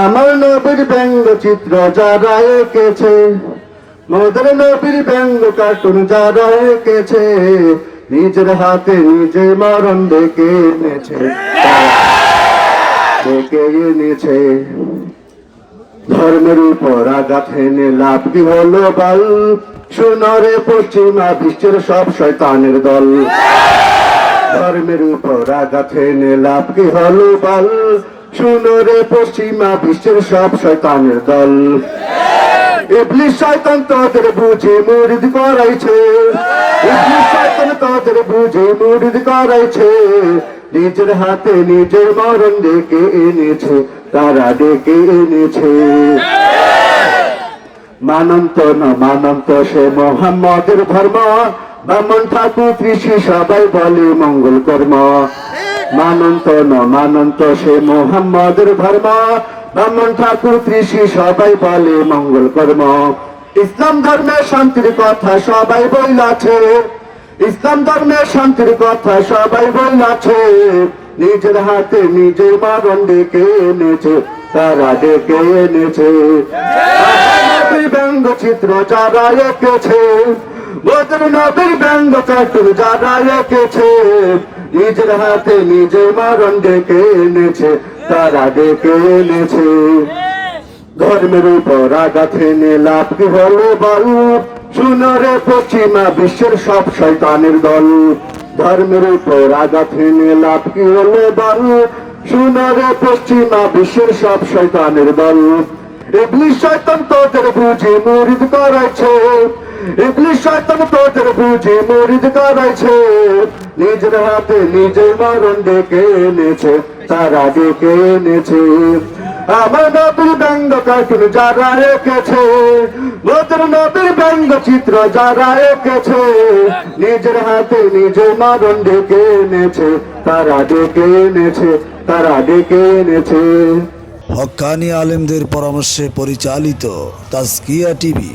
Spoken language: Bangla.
আমার নবীর ব্যঙ্গ চিত্র যারা এঁকেছে মোদের নবীর ব্যঙ্গ কার্টুন যারা এঁকেছে নিজের হাতে নিজে মরণ ডেকে এনেছে। ডেকে এনেছে। ধর্মের উপর আঘাত হেনে লাভ কি হলো বাল? সোনারে পশ্চিমা বিশ্বের সব শয়তানের দল। ধর্মের উপর আঘাত হেনে লাভ কি হলো বাল? সোনারে পশ্চিমা বিশ্বের সব শয়তানের দল। ইবলিশ শয়তান তোদের বুঝে মুরিদ করাইছে। ইবলিশ শয়তান তোদের বুঝে মুরিদ করাইছে। নিজের হাতে নিজের মরণ ডেকে এনেছে, তারা ডেকে এনেছে। মানন্ত না মানন্ত সে মোহাম্মদের ধর্ম, বামন ঠাকুর কৃষি সবাই বলে মঙ্গল কর্ম মানন্ত না, মানন্ত সে মোহাম্মদের ধর্ম। বামন ঠাকুর কৃষি সবাই বলে মঙ্গল কর্ম। ইসলাম ধর্মে শান্তির কথা সবাই বইলাছে ইসলাম ধর্মের শান্তির কথা সবাই বইলাছে নিজের হাতে নিজের মরণ ডেকে এনেছে, তারা ডেকে এনেছে। ব্যঙ্গ চিত্র যারা এঁকেছে মোদের নবীর ব্যঙ্গ চাটুর যারা এঁকেছে। নিজের হাতে নিজের মরণ ডেকে এনেছে, তারা ডেকে এনেছে? ধর্মের উপর আঘাত এনে লাভ কি হলো বালু? শুনরে পশ্চিমা বিশ্বের সব শয়তানের দল। ধর্মের উপর আঘাত এনে লাভ কি হলো বালু? শুনরে পশ্চিমা বিশ্বের সব শয়তানের দল। ইবলিশ শয়তান তোদের বুঝে মুরিদ করাইছে। ইবলিশ শয়তান তোদের বুঝে মুরিদ করাইছে। নিজের হাতে নিজের মরণ ডেকে এনেছে, তারা ডেকে এনেছে? আমার নবীর ব্যঙ্গ কার্টুন যারা এঁকেছে, নতুন নবীর ব্যঙ্গ চিত্র যারা এঁকেছে, নিজের হাতে নিজের মরণ ডেকে এনেছে, তারা ডেকে এনেছে? তারা ডেকে এনেছে? হক্কানি আলেমদের পরামর্শে পরিচালিত তাজকিয়া টিভি।